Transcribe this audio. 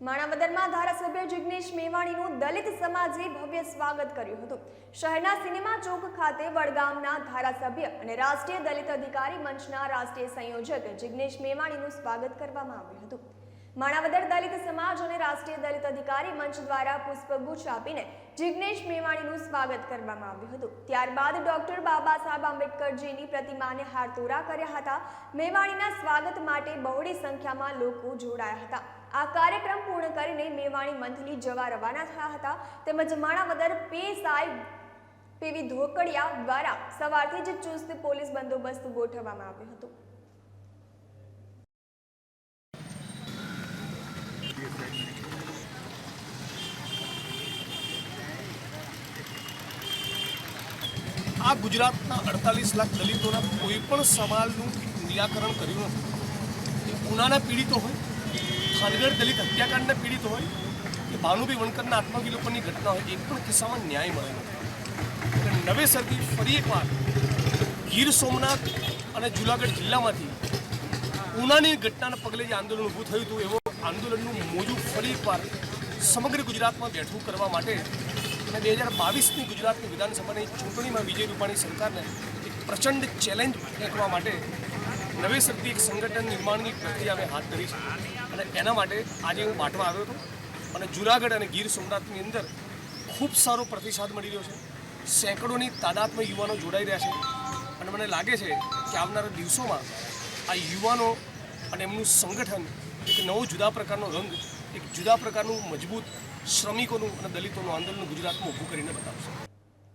માણાવદરમાં ધારાસભ્ય જિગ્નેશ મેવાણીનું દલિત સમાજે ભવ્ય સ્વાગત કર્યું હતું. શહેરના સિનેમા ચોક ખાતે વડગામના ધારાસભ્ય અને રાષ્ટ્રીય દલિત અધિકારી મંચના રાષ્ટ્રીય સંયોજક જિગ્નેશ મેવાણીનું સ્વાગત કરવામાં આવ્યું હતું. માણાવદર દલિત સમાજ અને રાષ્ટ્રીય દલિત અધિકારી મંચ દ્વારા પુષ્પગુચ્છ આપીને જિગ્નેશ મેવાણીનું સ્વાગત કરવામાં આવ્યું હતું. ત્યારબાદ ડોક્ટર બાબા સાહેબ આંબેડકરજીની પ્રતિમાને હારતોરા કર્યા હતા. મેવાણીના સ્વાગત માટે બહોળી સંખ્યામાં લોકો જોડાયા હતા. આ કાર્યક્રમ પૂર્ણ કરીને મેવાણી મંથલી જવા રવાના થયા હતા. તેમજ માણાવદર પીએસઆઈ પીવી ધોકડિયા દ્વારા સવારથી જ ચુસ્ત પોલીસ બંદોબસ્ત ગોઠવવામાં આવ્યો હતો. આ ગુજરાતના અડતાલીસ લાખ દલિતોના કોઈ પણ સવાલનું નિરાકરણ કર્યું નથી. એ ઉનાના પીડિતો હોય ખાનગઢ દલિત હત્યાકાંડના પીડિતો હોય, કે ભાનુભાઈ વણકરના આત્મવિલોપનની ઘટના હોય એક પણ કિસ્સામાં ન્યાય મળે નથી નવેસરથી ફરી એકવાર ગીર સોમનાથ અને જુનાગઢ જિલ્લામાંથી ઉનાની ઘટનાના પગલે જે આંદોલન ઊભું થયું હતું, એવો આંદોલનનું મોજું ફરી એકવાર સમગ્ર ગુજરાતમાં બેઠું કરવા માટે અને બે હજાર બાવીસની ગુજરાતની વિધાનસભાની ચૂંટણીમાં વિજય રૂપાણી સરકારને એક પ્રચંડ ચેલેન્જ ફેંકવા માટે નવેસરથી એક સંગઠન નિર્માણની પ્રક્રિયા અમે હાથ ધરી છે. અને એના માટે આજે હું બાટવા આવ્યો હતો અને જુનાગઢ અને ગીર સોમનાથની અંદર ખૂબ સારો પ્રતિસાદ મળી રહ્યો છે. સેંકડોની તાદાદમાં યુવાનો જોડાઈ રહ્યા છે. અને મને લાગે છે કે આવનારા દિવસોમાં આ યુવાનો અને એમનું સંગઠન એક નવો જુદા પ્રકારનો રંગ એક જુદા પ્રકારનું મજબૂત શ્રમિકોનું અને દલિતોનું આંદોલન ગુજરાતમાં ઊભું કરીને બતાવશે.